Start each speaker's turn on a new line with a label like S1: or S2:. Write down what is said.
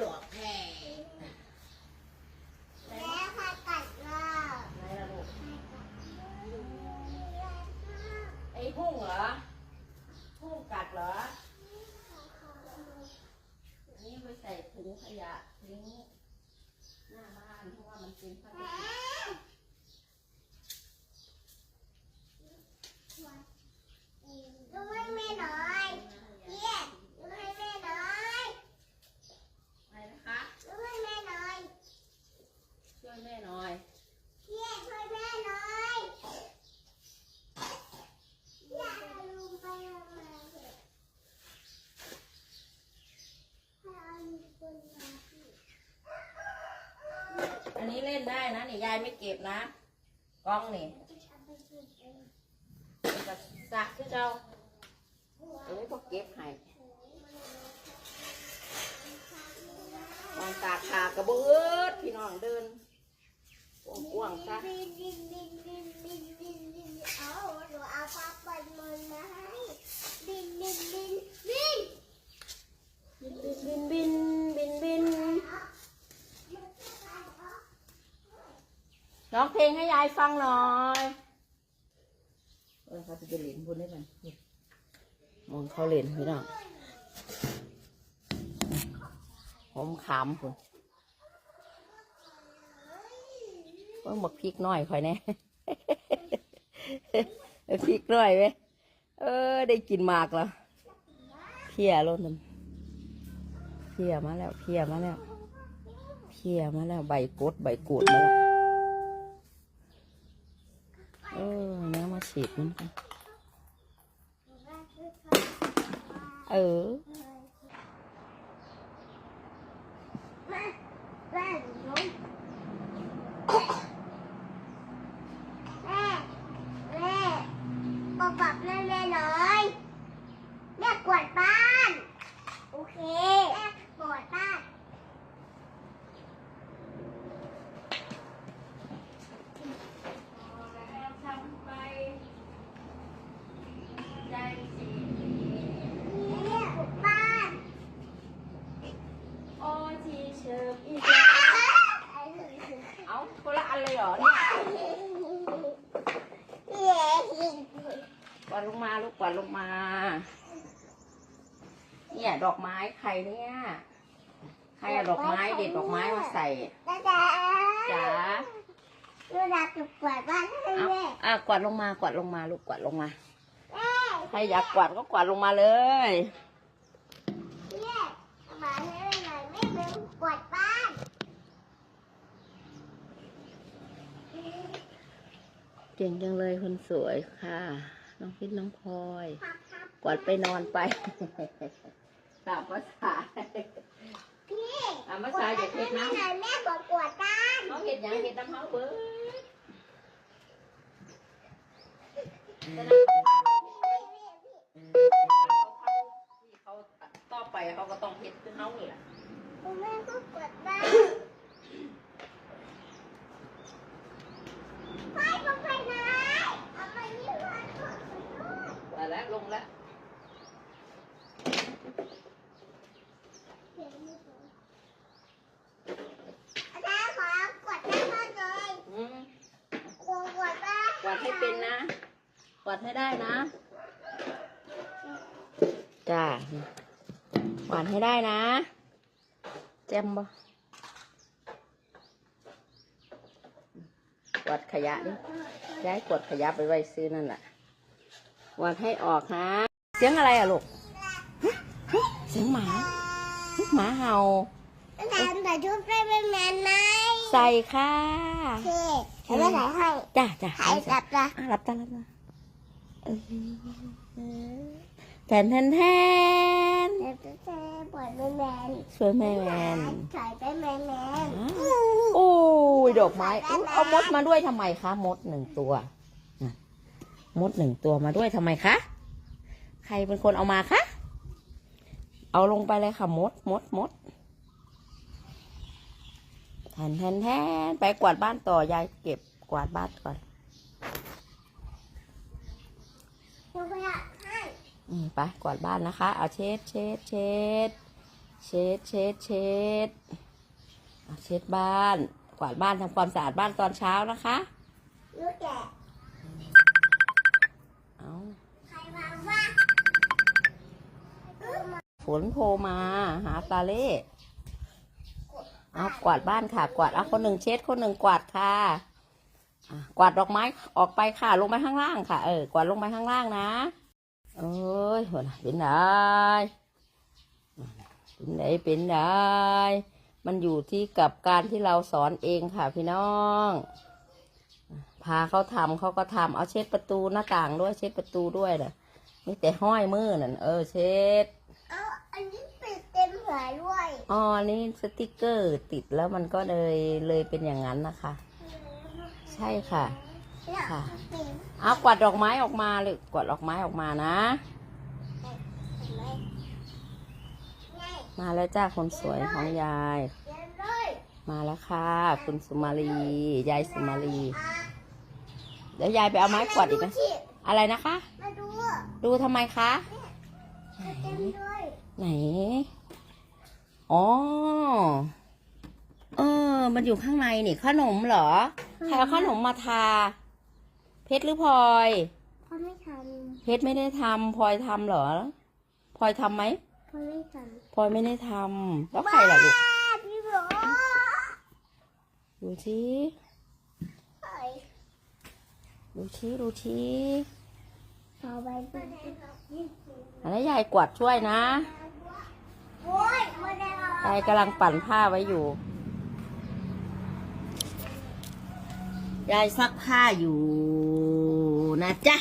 S1: ดอกแพรไอ้พุ่งเหรอ พุ่งกั
S2: ดเหรอนี่ไปใส่ถุงขยะทิ้งหน้า
S1: บ้าน
S2: เพราะว่ามันเป็นพลาสติก น
S1: ได้นะนี่ยายไม่เก็บนะกล้องนี่
S2: จะทำไปกินเอง
S1: จะสักที่เราเอ้พวกเก็บให้วางตากขากระเบิดพี่น้องเดินกว้างๆซะ
S2: บินบินบินบินบินบินบินเอาหนูเอาพับมันมันมาให้บินบินบินบิน
S1: บินบินบินบินร้อง เพลงให้ยายฟังหน่อยเออเขาจะไปเล่นบุญได้ไหมมองเขาเล่นพี่น้องผมขำคุณเพิ่งบอกพริกน่อยคอยแน่พริกน่อยไหมเออ ได้กินหมากแล้วเพียล้นน้ำเพียมาแล้วเพียมาแล้วเพียมาแล้วใบกดใบกูดมาแล้ว เออเนื้อมาฉีดมันกันเออ
S2: แม่แม่หนูแม่แม่บอกบอกแม่แม่หน่อยแม่กวาดบ้าน โอเคแม่กวาดบ้าน
S1: ทำไปใจสิ
S2: แม่กวาดบ้าน
S1: โอ้ที เชิบอีกเอาคนละอันเลยเหรอเนี่ยกวาดลงมาลูกกวาดลงมา เนี่ย ดอกไม้ใครเนี่ย ใครอาดอกไม้เด็ดดอกไม้มาใส่
S2: จ๋าเวลาจะกวาดบ้านให้
S1: เอา
S2: แม่
S1: อะกวาดลงมากวาดลงมาลูกกวาดลงมาใครอยากกวาดก็กวาดลงมาเลย
S2: แม่มาให้แม่หน่อยแม่เป็นกวาดบ้าน
S1: เก่งจังเลยคนสวยค่ะ น้องพิษน้องพลอย
S2: ครับครับ
S1: กวาดไปนอนไปตามภาษา
S2: พี่
S1: ตามภาษาอย่าเฮ็ดนะ
S2: แม่หน่อยแม่บอกกวาดบ้าน
S1: เขาเห็ดหยังเห็ดน้ำเขาเบิดแต่นั่นเขาต่อไปเขาก็ต้องเห็ดคือเขานี่แหละ
S2: แม่ก็กวาดบ้านไปบอกไปไหนเอาไปนี่มาก่อน
S1: กวาดแล้วลงแล้ว
S2: อาจารย์ขอกวาดบ้านเลย
S1: อืม
S2: กวาดกวาดบ้าน
S1: กวาดให้เป็นนะกวาดให้ได้นะจ้ากวาดให้ได้นะ แจมบ่กวาดขยะดิย้ายกวาดขยะไปไว้ซื้อนั่นแหละก วาดให้ออกฮะเสียงอะไรอะลูกฮะฮะเสียงหมาฮะหมาเห่า
S2: อาจารย์แต่ชุดไม่เป็นแมนไหม
S1: ใส่ค่ะ
S2: โอเคให้แม่ใส่ให้
S1: จ้าจ้า
S2: ใส่กลับละ
S1: อะรับตารับตาเออแทนแทนแทน
S2: เดี๋ยวจะใส่ปล่อยเป็นแมน
S1: สวยแม่แมน
S2: ใส่เป็นแมนแมน
S1: โอ้ยดอกไม้อุ๊ยเอามดมาด้วยทำไมคะมดหนึ่งตัวน่ะ มดหนึ่งตัวมาด้วยทำไมคะ ใครเป็นคนเอามาคะ เอาลงไปเลยค่ะมดมดมดแทนแทนแทนไปกวาดบ้านต่อยายเก็บกวาดบ้านก่อน
S2: หนูไปอะให้
S1: อืมไปกวาดบ้านนะคะ เอาเช็ดเช็ดเช็ดเช็ดเช็ดเช็ดเอาเช็ดบ้าน กวาดบ้านทำความสะอาดบ้านตอนเช้านะคะ ฝนโทรมาหาตาเล่เอากวาดบ้านค่ะ กวาดเอาคนหนึ่งเช็ดคนหนึ่งกวาดค่ะกวาดดอกไม้ออกไปค่ะ ลงไปข้างล่างค่ะ เออกวาดลงไปข้างล่างนะเอ้ยหัวเป็นไดเป็นไดเป็นไดมันอยู่ที่กับการที่เราสอนเองค่ะพี่น้อง พาเขาทำเขาก็ทำเอาเช็ดประตูหน้าต่างด้วยเช็ดประตูด้วยนะมีแต่ห้อยมือนั่นเออเช็ด
S2: อาอันนี้ปิดเต็มหัวด้วย
S1: อ๋อนี่สติกเกอร์ติดแล้วมันก็เลยเลยเป็นอย่างนั้นนะคะ ใช่ค่ะ
S2: เนี่ย
S1: ค่ะ
S2: ปิด
S1: เอากวาดดอกไม้ออกมาเลยกวาดดอกไม้ออกมานะ
S2: เห็นไหมนี่
S1: มาแล้วจ้าคนสวยของยาย
S2: เดี๋ยวเลย
S1: มาแล้วค่ะ คุณสุมาลียายสุมาลี
S2: อะ
S1: เดี๋ยวยายไปเอาไม้กวาดอีกนะ
S2: มาดูสิ
S1: อะไรนะคะ
S2: มาดู
S1: ดูทำไมคะ
S2: เต็มเลย
S1: ไหน อ๋อ เออ มันอยู่ข้างในนี่ขนมเหรอใครเอาขนมมาทา เพชรหรือพลอย
S2: พ่อไม่ท
S1: เพชรไม่ได้ทำพลอยทำเหรอพลอยทำไหมำ
S2: พ่อไม่ท
S1: พลอยไม่ได้ทำำแล้วใครล่ะลูก
S2: บ้าพี่บอก
S1: ดูชิ
S2: เฮ้ย
S1: ดูชิดูชิ
S2: เอาไปดู
S1: อันนี้ยายกวาดช่วยนะยายกำลังปั่นผ้าไว้อยู่ ยายซักผ้าอยู่นะจ๊ะ